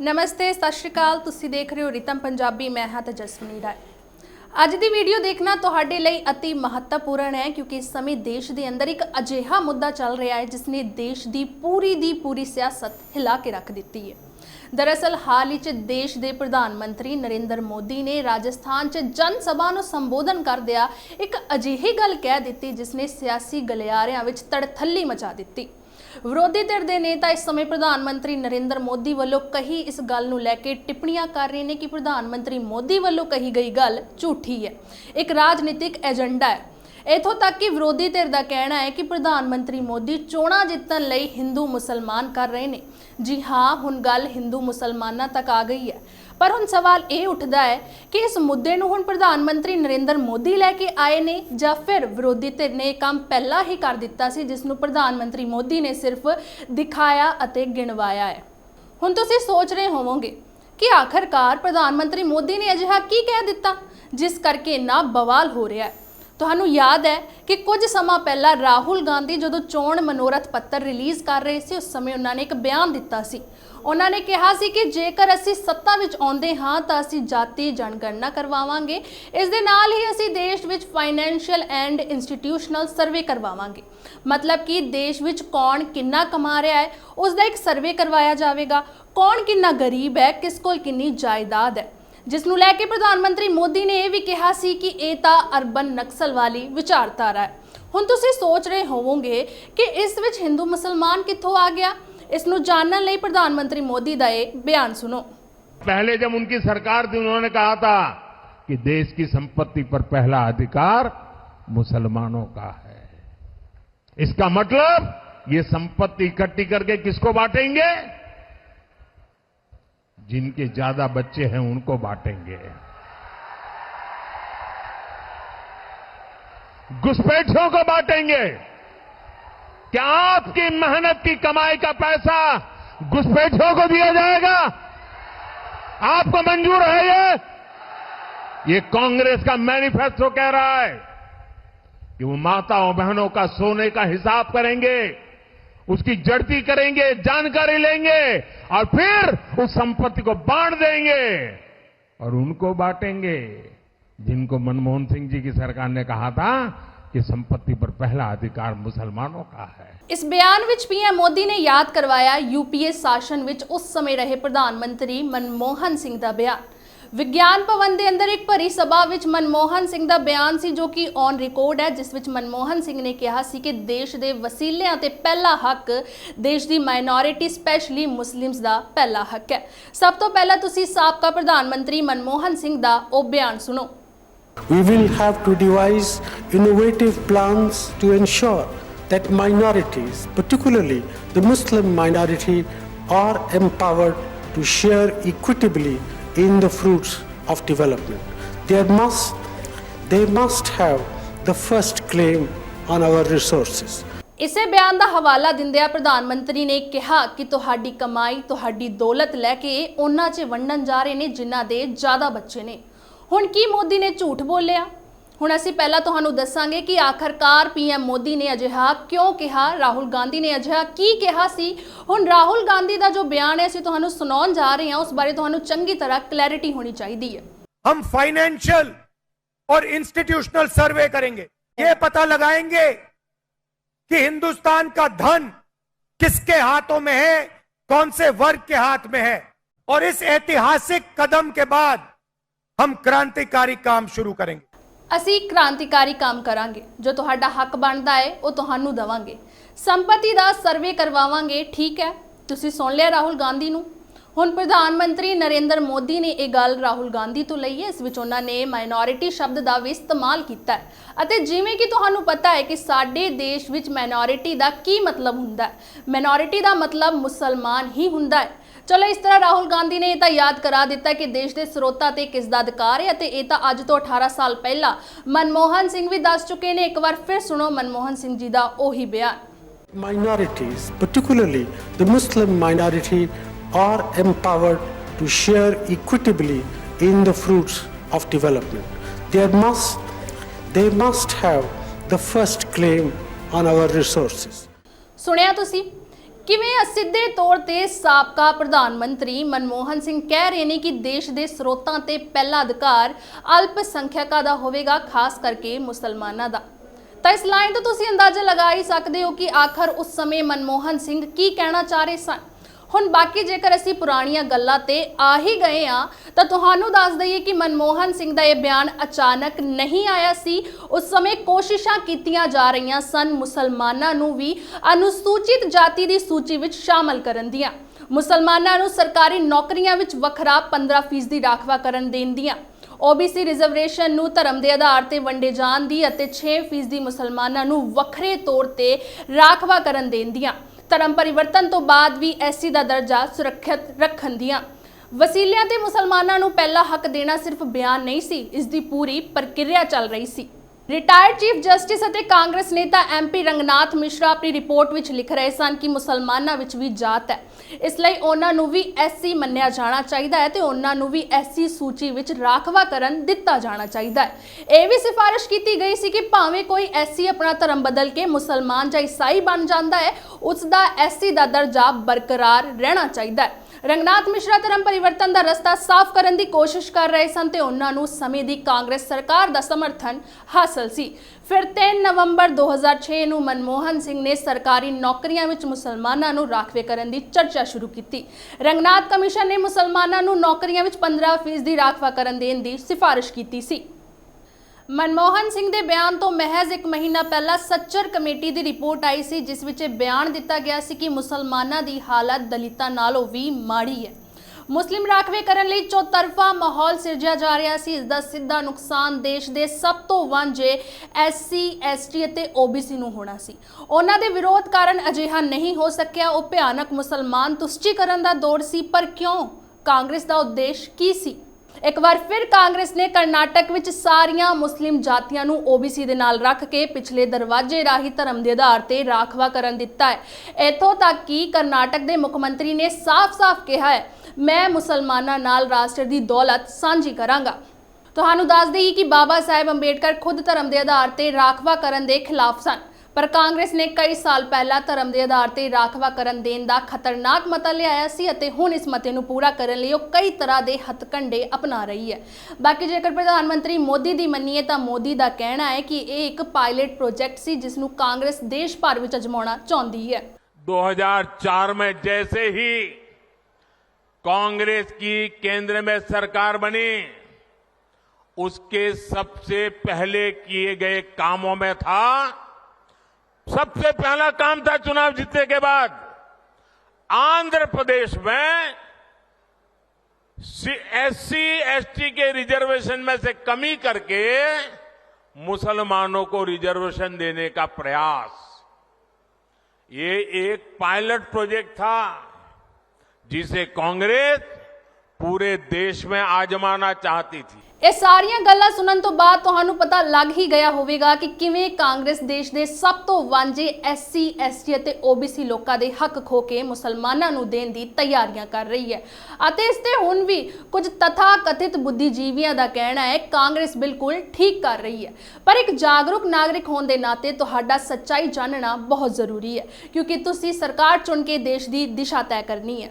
ਨਮਸਤੇ, ਸਤਿ ਸ਼੍ਰੀ ਅਕਾਲ। ਤੁਸੀਂ ਦੇਖ ਰਹੇ ਹੋ ਰਿਤਮ ਪੰਜਾਬੀ, ਮੈਂ ਹਾਂ ਤੇਜਸਵਨੀ ਰਾਏ। ਅੱਜ ਦੀ ਵੀਡੀਓ ਦੇਖਣਾ ਤੁਹਾਡੇ ਲਈ ਅਤੀ ਮਹੱਤਵਪੂਰਨ ਹੈ, ਕਿਉਂਕਿ ਇਸ ਸਮੇਂ ਦੇਸ਼ ਦੇ ਅੰਦਰ ਇੱਕ ਅਜਿਹਾ ਮੁੱਦਾ ਚੱਲ ਰਿਹਾ ਹੈ ਜਿਸ ਨੇ ਦੇਸ਼ ਦੀ ਪੂਰੀ ਦੀ ਪੂਰੀ ਸਿਆਸਤ ਹਿਲਾ ਕੇ ਰੱਖ ਦਿੱਤੀ ਹੈ। ਦਰਅਸਲ, ਹਾਲ ਹੀ ਚ ਦੇਸ਼ ਦੇ ਪ੍ਰਧਾਨ ਮੰਤਰੀ ਨਰਿੰਦਰ ਮੋਦੀ ਨੇ ਰਾਜਸਥਾਨ ਚ ਜਨ ਸਭਾ ਨੂੰ ਸੰਬੋਧਨ ਕਰਦਿਆਂ ਇੱਕ ਅਜਿਹੀ ਗੱਲ ਕਹਿ ਦਿੱਤੀ ਜਿਸ ਨੇ ਸਿਆਸੀ ਗਲਿਆਰਿਆਂ ਵਿੱਚ ਤੜਥੱਲੀ ਮਚਾ ਦਿੱਤੀ। ਵਿਰੋਧੀ ਧਿਰ ਦੇ ਨੇਤਾ ਇਸ ਸਮੇਂ ਪ੍ਰਧਾਨ ਮੰਤਰੀ ਨਰਿੰਦਰ ਮੋਦੀ ਵੱਲੋਂ ਕਹੀ ਇਸ ਗੱਲ ਨੂੰ ਲੈ ਕੇ ਟਿੱਪਣੀਆਂ ਕਰ ਰਹੇ ਨੇ ਕਿ ਪ੍ਰਧਾਨ ਮੰਤਰੀ ਮੋਦੀ ਵੱਲੋਂ ਕਹੀ ਗਈ ਗੱਲ ਝੂਠੀ ਹੈ। ਇੱਕ ਰਾਜਨੀਤਿਕ ਏਜੰਡਾ ਹੈ। ਇਥੋਂ ਤੱਕ ਕਿ ਵਿਰੋਧੀ ਧਿਰ ਦਾ ਕਹਿਣਾ ਹੈ ਕਿ ਪ੍ਰਧਾਨ ਮੰਤਰੀ ਮੋਦੀ ਚੋਣਾਂ ਜਿੱਤਣ ਲਈ ਹਿੰਦੂ ਮੁਸਲਮਾਨ ਕਰ ਰਹੇ ਨੇ। ਜੀ ਹਾਂ, ਹੁਣ ਗੱਲ ਹਿੰਦੂ ਮੁਸਲਮਾਨਾਂ ਤੱਕ ਆ ਗਈ ਹੈ। ਪਰ ਹੁਣ ਸਵਾਲ ਇਹ ਉੱਠਦਾ ਹੈ ਕਿ ਇਸ ਮੁੱਦੇ ਨੂੰ ਹੁਣ ਪ੍ਰਧਾਨ ਮੰਤਰੀ ਨਰਿੰਦਰ ਮੋਦੀ ਲੈ ਕੇ ਆਏ ਨੇ ਜਾਂ ਫਿਰ ਵਿਰੋਧੀ ਧਿਰ ਨੇ ਇਹ ਕੰਮ ਪਹਿਲਾਂ ਹੀ ਕਰ ਦਿੱਤਾ ਸੀ, ਜਿਸ ਨੂੰ ਪ੍ਰਧਾਨ ਮੰਤਰੀ ਮੋਦੀ ਨੇ ਸਿਰਫ ਦਿਖਾਇਆ ਅਤੇ ਗਿਣਵਾਇਆ ਹੈ। ਹੁਣ ਤੁਸੀਂ ਸੋਚ ਰਹੇ ਹੋਵੋਗੇ ਕਿ ਆਖਰਕਾਰ ਪ੍ਰਧਾਨ ਮੰਤਰੀ ਮੋਦੀ ਨੇ ਅਜਿਹਾ ਕੀ ਕਹਿ ਦਿੱਤਾ, ਜਿਸ ਕਰਕੇ ਇੰਨਾ ਬਵਾਲ ਹੋ ਰਿਹਾ ਹੈ। ਤੁਹਾਨੂੰ ਯਾਦ ਹੈ ਕਿ ਕੁਝ ਸਮਾਂ ਪਹਿਲਾਂ ਰਾਹੁਲ ਗਾਂਧੀ ਜਦੋਂ ਚੋਣ ਮਨੋਰਥ ਪੱਤਰ ਰਿਲੀਜ਼ ਕਰ ਰਹੇ ਸੀ, ਉਸ ਸਮੇਂ ਉਹਨਾਂ ਨੇ ਇੱਕ ਬਿਆਨ ਦਿੱਤਾ ਸੀ। ਉਹਨਾਂ ਨੇ ਕਿਹਾ ਸੀ ਕਿ ਜੇਕਰ ਅਸੀਂ ਸੱਤਾ ਵਿੱਚ ਆਉਂਦੇ ਹਾਂ, ਤਾਂ ਅਸੀਂ ਜਾਤੀ ਜਨਗਣਨਾ ਕਰਵਾਵਾਂਗੇ। ਇਸ ਦੇ ਨਾਲ ਹੀ ਅਸੀਂ ਦੇਸ਼ ਵਿੱਚ ਫਾਈਨੈਂਸ਼ੀਅਲ ਐਂਡ ਇੰਸਟੀਟਿਊਸ਼ਨਲ ਸਰਵੇ ਕਰਵਾਵਾਂਗੇ। ਮਤਲਬ ਕਿ ਦੇਸ਼ ਵਿੱਚ ਕੌਣ ਕਿੰਨਾ ਕਮਾ ਰਿਹਾ ਹੈ, ਉਸ ਦਾ ਇੱਕ ਸਰਵੇ ਕਰਵਾਇਆ ਜਾਵੇਗਾ। ਕੌਣ ਕਿੰਨਾ ਗਰੀਬ ਹੈ, ਕਿਸ ਕੋਲ ਕਿੰਨੀ ਜਾਇਦਾਦ ਹੈ। ਜਿਸ ਨੂੰ ਲੈ ਕੇ ਪ੍ਰਧਾਨ ਮੰਤਰੀ ਮੋਦੀ ਨੇ ਇਹ ਵੀ ਕਿਹਾ ਸੀ ਕਿ ਇਹ ਤਾਂ ਅਰਬਨ ਨਕਸਲ ਵਾਲੀ ਵਿਚਾਰਧਾਰਾ ਹੈ ਹੁਣ ਤੁਸੀਂ ਸੋਚ ਰਹੇ ਹੋਵੋਗੇ ਕਿ ਇਸ ਵਿੱਚ ਹਿੰਦੂ ਮੁਸਲਮਾਨ ਕਿੱਥੋਂ ਆ ਗਿਆ ਇਸ ਨੂੰ ਜਾਣਨ ਲਈ ਪ੍ਰਧਾਨ ਮੰਤਰੀ ਮੋਦੀ ਦਾ ਇਹ ਬਿਆਨ ਸੁਣੋ पहले जब उनकी सरकार थी उन्होंने कहा था कि देश की संपत्ति पर पहला अधिकार मुसलमानों का है इसका मतलब ये संपत्ति इकट्ठी करके किसको बांटेंगे जिनके ज़्यादा बच्चे हैं उनको बांटेंगे। घुसपैठियों को बांटेंगे। क्या आपकी मेहनत की कमाई का पैसा घुसपैठियों को दिया जाएगा? आपको मंजूर है ये? ये कांग्रेस का मैनिफेस्टो कह रहा है कि वो माताओं बहनों का सोने का हिसाब करेंगे। उसकी जड़ती करेंगे जानकारी लेंगे और फिर उस संपत्ति को बांट देंगे और उनको बांटेंगे जिनको मनमोहन सिंह जी की सरकार ने कहा था कि संपत्ति पर पहला अधिकार मुसलमानों का है ਇਸ ਬਿਆਨ ਵਿੱਚ ਪੀਐਮ ਮੋਦੀ ਨੇ ਯਾਦ ਕਰਵਾਇਆ ਯੂਪੀਏ ਸ਼ਾਸਨ ਵਿੱਚ ਉਸ ਸਮੇਂ ਰਹੇ ਪ੍ਰਧਾਨ ਮੰਤਰੀ ਮਨਮੋਹਨ ਸਿੰਘ ਦਾ ਬਿਆਨ ਵਿਗਿਆਨ ਭਵਨ ਦੇ ਅੰਦਰ ਇੱਕ ਭਰੀ ਸਭਾ ਵਿੱਚ ਮਨਮੋਹਨ ਸਿੰਘ ਦਾ ਬਿਆਨ ਸੀ ਜੋ ਕਿ ਔਨ ਰਿਕਾਰਡ ਹੈ ਜਿਸ ਵਿੱਚ ਮਨਮੋਹਨ ਸਿੰਘ ਨੇ ਕਿਹਾ ਸੀ ਕਿ ਦੇਸ਼ ਦੇ ਵਸੀਲਿਆਂ ਤੇ ਪਹਿਲਾ ਹੱਕ ਦੇਸ਼ ਦੀ ਮਾਈਨੋਰਿਟੀ ਸਪੈਸ਼ਲੀ ਮੁਸਲਿਮਸ ਦਾ ਪਹਿਲਾ ਹੱਕ ਹੈ। ਸਭ ਤੋਂ ਪਹਿਲਾਂ ਤੁਸੀਂ ਸਾਬਕਾ ਪ੍ਰਧਾਨ ਮੰਤਰੀ ਮਨਮੋਹਨ ਸਿੰਘ ਦਾ ਉਹ ਬਿਆਨ ਸੁਣੋ। We will have to devise innovative plans to ensure that minorities, particularly the Muslim minority, are empowered to share equitably in the fruits of development. There must, they must have the first claim on our resources. ਇਸੇ ਬਿਆਨ ਦਾ ਹਵਾਲਾ ਦਿੰਦਿਆਂ ਪ੍ਰਧਾਨ ਮੰਤਰੀ ਨੇ ਕਿਹਾ ਕਿ ਤੁਹਾਡੀ ਕਮਾਈ ਤੁਹਾਡੀ ਦੌਲਤ ਲੈ ਕੇ ਇਹ ਉਹਨਾਂ 'ਚ ਵੰਡਣ ਜਾ ਰਹੇ ਨੇ ਜਿਨ੍ਹਾਂ ਦੇ ਜ਼ਿਆਦਾ ਬੱਚੇ ਨੇ ਹੁਣ ਕੀ ਮੋਦੀ ਨੇ ਝੂਠ ਬੋਲਿਆ ਹੁਣ ਅਸੀਂ ਪਹਿਲਾਂ ਤੁਹਾਨੂੰ ਦੱਸਾਂਗੇ ਕਿ ਆਖਰਕਾਰ ਪੀਐਮ ਮੋਦੀ ਨੇ ਅਜਿਹਾ ਕਿਉਂ ਕਿਹਾ ਰਾਹੁਲ ਗਾਂਧੀ ਨੇ ਅਜਿਹਾ ਕੀ ਕਿਹਾ ਸੀ ਹੁਣ ਰਾਹੁਲ ਗਾਂਧੀ ਦਾ ਜੋ ਬਿਆਨ ਹੈ ਅਸੀਂ ਤੁਹਾਨੂੰ ਸੁਣਾਉਣ ਜਾ ਰਹੇ ਹਾਂ ਉਸ ਬਾਰੇ ਤੁਹਾਨੂੰ ਚੰਗੀ ਤਰ੍ਹਾਂ ਕਲੈਰਿਟੀ ਹੋਣੀ ਚਾਹੀਦੀ ਹੈ हम फाइनेंशियल और इंस्टीट्यूशनल सर्वे करेंगे ये पता लगाएंगे कि हिंदुस्तान का धन किसके हाथों में है कौन से वर्ग के हाथ में है और इस ऐतिहासिक कदम के बाद हम क्रांतिकारी काम शुरू करेंगे ਅਸੀਂ ਕ੍ਰਾਂਤੀਕਾਰੀ ਕੰਮ ਕਰਾਂਗੇ, ਜੋ ਤੁਹਾਡਾ ਹੱਕ ਬਣਦਾ ਹੈ, ਉਹ ਤੁਹਾਨੂੰ ਦਵਾਂਗੇ। ਸੰਪਤੀ ਦਾ ਸਰਵੇ ਕਰਵਾਵਾਂਗੇ, ਠੀਕ ਹੈ? ਤੁਸੀਂ ਸੁਣ ਲਿਆ ਰਾਹੁਲ ਗਾਂਧੀ ਨੂੰ? ਹੁਣ ਪ੍ਰਧਾਨ ਮੰਤਰੀ ਨਰਿੰਦਰ ਮੋਦੀ ਨੇ ਇਹ ਗੱਲ ਰਾਹੁਲ ਗਾਂਧੀ ਤੋਂ ਲਈ ਹੈ, ਇਸ ਵਿੱਚ ਉਹਨਾਂ ਨੇ ਮਾਈਨੋਰਿਟੀ ਸ਼ਬਦ ਦਾ ਵੀ ਇਸਤੇਮਾਲ ਕੀਤਾ ਹੈ। ਅਤੇ ਜਿਵੇਂ ਕਿ ਤੁਹਾਨੂੰ ਪਤਾ ਹੈ ਕਿ ਸਾਡੇ ਦੇਸ਼ ਵਿੱਚ ਮਾਈਨੋਰਿਟੀ ਦਾ ਕੀ ਮਤਲਬ ਹੁੰਦਾ ਹੈ? ਮਾਈਨੋਰਿਟੀ ਦਾ ਮਤਲਬ ਮੁਸਲਮਾਨ ਹੀ ਹੁੰਦਾ ਹੈ। ਚਲੋ ਇਸ ਤਰ੍ਹਾਂ ਰਾਹੁਲ ਗਾਂਧੀ ਨੇ ਇਹ ਤਾਂ ਯਾਦ ਕਰਾ ਦਿੱਤਾ ਕਿ ਦੇਸ਼ ਦੇ ਸਰੋਤਾਂ ਤੇ ਕਿਸ ਦਾ ਅਧਿਕਾਰ ਹੈ ਅਤੇ ਇਹ ਤਾਂ ਅੱਜ ਤੋਂ 18 ਸਾਲ ਪਹਿਲਾਂ ਮਨਮੋਹਨ ਸਿੰਘ ਵੀ ਦੱਸ ਚੁੱਕੇ ਨੇ ਇੱਕ ਵਾਰ ਫਿਰ ਸੁਣੋ ਮਨਮੋਹਨ ਸਿੰਘ ਜੀ ਦਾ ਉਹੀ ਬਿਆਨ Minorities, particularly the Muslim minority, are empowered to share equitably in the fruits of development. There must, they must have the first claim on our resources. ਸੁਣਿਆ ਤੁਸੀਂ ਕਿਵੇਂ ਅਸਿੱਧੇ ਤੌਰ ਤੇ ਸਾਬਕਾ ਪ੍ਰਧਾਨ ਮੰਤਰੀ ਮਨਮੋਹਨ ਸਿੰਘ ਕਹਿ ਰਹੇ ਨੇ ਕਿ ਦੇਸ਼ ਦੇ ਸਰੋਤਾਂ ਤੇ ਪਹਿਲਾ ਅਧਿਕਾਰ ਅਲਪ ਦਾ ਹੋਵੇਗਾ, ਖਾਸ ਕਰਕੇ ਮੁਸਲਮਾਨਾਂ ਦਾ। ਤਾਂ ਇਸ ਲਾਈਨ ਤੋਂ ਤੁਸੀਂ ਅੰਦਾਜ਼ਾ ਲਗਾ ਹੀ ਸਕਦੇ ਹੋ ਕਿ ਆਖਰ ਉਸ ਸਮੇਂ ਮਨਮੋਹਨ ਸਿੰਘ ਕੀ ਕਹਿਣਾ ਚਾਹ ਰਹੇ ਸਨ? ਹੁਣ ਬਾਕੀ ਜੇਕਰ ਅਸੀਂ ਪੁਰਾਣੀਆਂ ਗੱਲਾਂ ਤੇ ਆ ਹੀ ਗਏ ਆ ਤਾਂ ਤੁਹਾਨੂੰ ਦੱਸ ਦਈਏ ਕਿ ਮਨਮੋਹਨ ਸਿੰਘ ਦਾ ਇਹ ਬਿਆਨ ਅਚਾਨਕ ਨਹੀਂ ਆਇਆ ਸੀ। ਉਸ ਸਮੇਂ ਕੋਸ਼ਿਸ਼ਾਂ ਕੀਤੀਆਂ ਜਾ ਰਹੀਆਂ ਸਨ ਮੁਸਲਮਾਨਾਂ ਨੂੰ ਵੀ ਅਨੁਸੂਚਿਤ ਜਾਤੀ ਦੀ ਸੂਚੀ ਵਿੱਚ ਸ਼ਾਮਲ ਕਰਨ ਦੀਆਂ। ਮੁਸਲਮਾਨਾਂ ਨੂੰ ਸਰਕਾਰੀ ਨੌਕਰੀਆਂ ਵਿੱਚ ਵੱਖਰਾ 15% ਦੀ ਰਾਖਵਾ ਕਰਨ ਦੇਣ ਦੀਆਂ। OBC ਰਿਜ਼ਰਵੇਸ਼ਨ ਨੂੰ ਧਰਮ ਦੇ ਆਧਾਰ ਤੇ ਵੰਡੇ ਜਾਣ ਦੀ ਅਤੇ 6% ਮੁਸਲਮਾਨਾਂ ਨੂੰ ਵੱਖਰੇ ਤੌਰ ਤੇ ਰਾਖਵਾ ਕਰਨ ਦੇਣ ਦੀਆਂ। ਧਰਮ ਪਰਿਵਰਤਨ ਤੋਂ ਬਾਅਦ ਵੀ ਐਸਸੀ ਦਾ ਦਰਜਾ ਸੁਰੱਖਿਅਤ ਰੱਖਣ ਦੀਆਂ ਵਸੀਲਿਆਂ ਤੇ ਮੁਸਲਮਾਨਾਂ ਨੂੰ ਪਹਿਲਾ ਹੱਕ ਦੇਣਾ ਸਿਰਫ ਬਿਆਨ ਨਹੀਂ ਸੀ, ਇਸ ਦੀ ਪੂਰੀ ਪ੍ਰਕਿਰਿਆ ਚੱਲ ਰਹੀ ਸੀ। ਰਿਟਾਇਰਡ ਚੀਫ ਜਸਟਿਸ ਅਤੇ ਕਾਂਗਰਸ ਨੇਤਾ ਐਮਪੀ ਰੰਗਨਾਥ ਮਿਸ਼ਰਾ ਆਪਣੀ ਰਿਪੋਰਟ ਵਿੱਚ ਲਿਖ ਰਹੇ ਸਨ ਕਿ ਮੁਸਲਮਾਨਾਂ ਵਿੱਚ ਵੀ ਜਾਤ ਹੈ। ਇਸ ਲਈ ਉਹਨਾਂ ਨੂੰ ਵੀ ਐਸਸੀ ਮੰਨਿਆ ਜਾਣਾ ਚਾਹੀਦਾ ਹੈ ਤੇ ਉਹਨਾਂ ਨੂੰ ਵੀ ਐਸਸੀ ਸੂਚੀ ਵਿੱਚ ਰਾਖਵਾ ਕਰਨ ਦਿੱਤਾ ਜਾਣਾ ਚਾਹੀਦਾ ਹੈ। ਇਹ ਵੀ ਸਿਫਾਰਿਸ਼ ਕੀਤੀ ਗਈ ਸੀ ਕਿ ਭਾਵੇਂ ਕੋਈ ਐਸਸੀ ਆਪਣਾ ਧਰਮ ਬਦਲ ਕੇ ਮੁਸਲਮਾਨ ਜਾਂ ਈਸਾਈ ਬਣ ਜਾਂਦਾ ਹੈ ਉਸ ਦਾ ਐਸਸੀ ਦਾ ਦਰਜਾ ਬਰਕਰਾਰ ਰਹਿਣਾ ਚਾਹੀਦਾ ਹੈ। ਰੰਗਨਾਥ ਮਿਸ਼ਰਾ ਧਰਮ ਪਰਿਵਰਤਨ ਦਾ ਰਸਤਾ ਸਾਫ਼ ਕਰਨ ਦੀ ਕੋਸ਼ਿਸ਼ ਕਰ ਰਹੇ ਸਨ ਤੇ ਉਹਨਾਂ ਨੂੰ ਸਮੇਂ ਦੀ ਕਾਂਗਰਸ ਸਰਕਾਰ ਦਾ ਸਮਰਥਨ ਹਾਸਲ ਸੀ। ਫਿਰ 3 ਨਵੰਬਰ 2006 ਨੂੰ ਮਨਮੋਹਨ ਸਿੰਘ ਨੇ ਸਰਕਾਰੀ ਨੌਕਰੀਆਂ ਵਿੱਚ ਮੁਸਲਮਾਨਾਂ ਨੂੰ ਰਾਖਵੇ ਕਰਨ ਦੀ ਚਰਚਾ ਸ਼ੁਰੂ ਕੀਤੀ। ਰੰਗਨਾਥ ਕਮਿਸ਼ਨ ਨੇ ਮੁਸਲਮਾਨਾਂ ਨੂੰ ਨੌਕਰੀਆਂ ਵਿੱਚ 15% ਦੀ ਰਾਖਵਾ ਕਰਨ ਦੇਣ ਦੀ ਸਿਫਾਰਿਸ਼ ਕੀਤੀ ਸੀ। ਮਨਮੋਹਨ ਸਿੰਘ ਦੇ ਬਿਆਨ ਤੋਂ ਮਹਿਜ਼ ਇੱਕ ਮਹੀਨਾ ਪਹਿਲਾਂ ਸੱਚਰ ਕਮੇਟੀ ਦੀ ਰਿਪੋਰਟ ਆਈ ਸੀ, ਜਿਸ ਵਿੱਚ ਇਹ ਬਿਆਨ ਦਿੱਤਾ ਗਿਆ ਸੀ ਕਿ ਮੁਸਲਮਾਨਾਂ ਦੀ ਹਾਲਤ ਦਲਿਤਾਂ ਨਾਲੋਂ ਵੀ ਮਾੜੀ ਹੈ। ਮੁਸਲਿਮ ਰਾਖਵੇ ਕਰਨ ਲਈ ਚੌਤਰਫਾ ਮਾਹੌਲ ਸਿਰਜਿਆ ਜਾ ਰਿਹਾ ਸੀ। ਇਸ ਦਾ ਸਿੱਧਾ ਨੁਕਸਾਨ ਦੇਸ਼ ਦੇ ਸਭ ਤੋਂ ਵਾਂਝੇ ਐਸਸੀ ਐਸਟੀ ਅਤੇ ਓਬੀਸੀ ਨੂੰ ਹੋਣਾ ਸੀ। ਉਹਨਾਂ ਦੇ ਵਿਰੋਧ ਕਾਰਨ ਅਜਿਹਾ ਨਹੀਂ ਹੋ ਸਕਿਆ। ਉਹ ਭਿਆਨਕ ਮੁਸਲਮਾਨ ਤੁਸ਼ਟੀਕਰਨ ਦਾ ਦੌਰ ਸੀ, ਪਰ ਕਿਉਂ? ਕਾਂਗਰਸ ਦਾ ਉਦੇਸ਼ ਕੀ ਸੀ? ਇੱਕ ਵਾਰ ਫਿਰ ਕਾਂਗਰਸ ਨੇ ਕਰਨਾਟਕ ਵਿੱਚ ਸਾਰੀਆਂ ਮੁਸਲਿਮ ਜਾਤੀਆਂ ਨੂੰ OBC ਦੇ ਨਾਲ ਰੱਖ ਕੇ ਪਿਛਲੇ ਦਰਵਾਜ਼ੇ ਰਾਹੀਂ ਧਰਮ ਦੇ ਆਧਾਰ ਤੇ ਰਾਖਵਾ ਕਰਨ ਦਿੱਤਾ ਹੈ। ਇੱਥੋਂ ਤੱਕ ਕਿ ਕਰਨਾਟਕ ਦੇ ਮੁੱਖ ਮੰਤਰੀ ਨੇ ਸਾਫ਼-ਸਾਫ਼ ਕਿਹਾ ਹੈ, ਮੈਂ ਮੁਸਲਮਾਨਾਂ ਨਾਲ ਰਾਸ਼ਟਰ ਦੀ ਦੌਲਤ ਸਾਂਝੀ ਕਰਾਂਗਾ। ਤੁਹਾਨੂੰ ਦੱਸ ਦੇਈਏ ਕਿ ਬਾਬਾ ਸਾਹਿਬ ਅੰਬੇਡਕਰ ਖੁਦ ਧਰਮ ਦੇ ਆਧਾਰ ਤੇ ਰਾਖਵਾ ਕਰਨ ਦੇ ਖਿਲਾਫ ਸਨ। ਪਰ ਕਾਂਗਰਸ ਨੇ ਕਈ ਸਾਲ ਪਹਿਲਾਂ ਧਰਮ ਦੇ ਆਧਾਰ ਤੇ ਰਾਖਵਾ ਕਰਨ ਦੇਣ ਦਾ ਖਤਰਨਾਕ ਮਤਾ ਲਿਆਇਆ ਸੀ ਅਤੇ ਹੁਣ ਇਸ ਮਤੇ ਨੂੰ ਪੂਰਾ ਕਰਨ ਲਈ ਉਹ ਕਈ ਤਰ੍ਹਾਂ ਦੇ ਹੱਥਕੰਡੇ ਅਪਣਾ ਰਹੀ ਹੈ ਬਾਕੀ ਜੇਕਰ ਪ੍ਰਧਾਨ ਮੰਤਰੀ ਮੋਦੀ ਦੀ ਮੰਨੀਏ ਤਾਂ ਮੋਦੀ ਦਾ ਕਹਿਣਾ ਹੈ ਕਿ ਇਹ ਇੱਕ ਪਾਇਲਟ ਪ੍ਰੋਜੈਕਟ ਸੀ ਜਿਸ ਨੂੰ ਕਾਂਗਰਸ ਦੇਸ਼ ਭਰ ਵਿੱਚ ਅਜਮਾਉਣਾ ਚਾਹੁੰਦੀ ਹੈ 2004 में जैसे ही कांग्रेस की केंद्र में सरकार बनी उसके सबसे पहले किए गए कामों में था सबसे पहला काम था चुनाव जीतने के बाद आंध्र प्रदेश में एससी एसटी के रिजर्वेशन में से कमी करके मुसलमानों को रिजर्वेशन देने का प्रयास। ये एक पायलट प्रोजेक्ट था जिसे कांग्रेस ਪੂਰੇ ਦੇਸ਼ ਵਿੱਚ ਆਜਮਾਣਾ ਚਾਹਤੀ ਸੀ। ਇਹ ਸਾਰੀਆਂ ਗੱਲਾਂ ਸੁਣਨ ਤੋਂ ਬਾਅਦ ਤੁਹਾਨੂੰ ਪਤਾ ਲੱਗ ਹੀ ਗਿਆ ਹੋਵੇਗਾ ਕਿ ਕਿਵੇਂ ਕਾਂਗਰਸ ਦੇਸ਼ ਦੇ ਸਭ ਤੋਂ ਵਾਂਝੇ ਐਸਸੀ, ਐਸਟੀ ਅਤੇ ਓਬੀਸੀ ਲੋਕਾਂ ਦੇ ਹੱਕ ਖੋ ਕੇ ਮੁਸਲਮਾਨਾਂ ਨੂੰ ਦੇਣ ਦੀ ਤਿਆਰੀਆਂ ਕਰ ਰਹੀ ਹੈ। ਅਤੇ ਇਸ ਤੇ ਹੁਣ ਵੀ ਕੁਝ ਤਥਾ ਕਥਿਤ ਬੁੱਧੀਜੀਵੀਆਂ ਦਾ ਕਹਿਣਾ ਹੈ, ਕਾਂਗਰਸ ਬਿਲਕੁਲ ਠੀਕ ਕਰ ਰਹੀ ਹੈ। ਪਰ ਇੱਕ ਜਾਗਰੂਕ ਨਾਗਰਿਕ ਹੋਣ ਦੇ ਨਾਤੇ ਤੁਹਾਡਾ ਸੱਚਾਈ ਜਾਣਨਾ ਬਹੁਤ ਜ਼ਰੂਰੀ ਹੈ, ਕਿਉਂਕਿ ਤੁਸੀਂ ਸਰਕਾਰ ਚੁਣ ਕੇ ਦੇਸ਼ ਦੀ ਦਿਸ਼ਾ ਤੈਅ ਕਰਨੀ ਹੈ।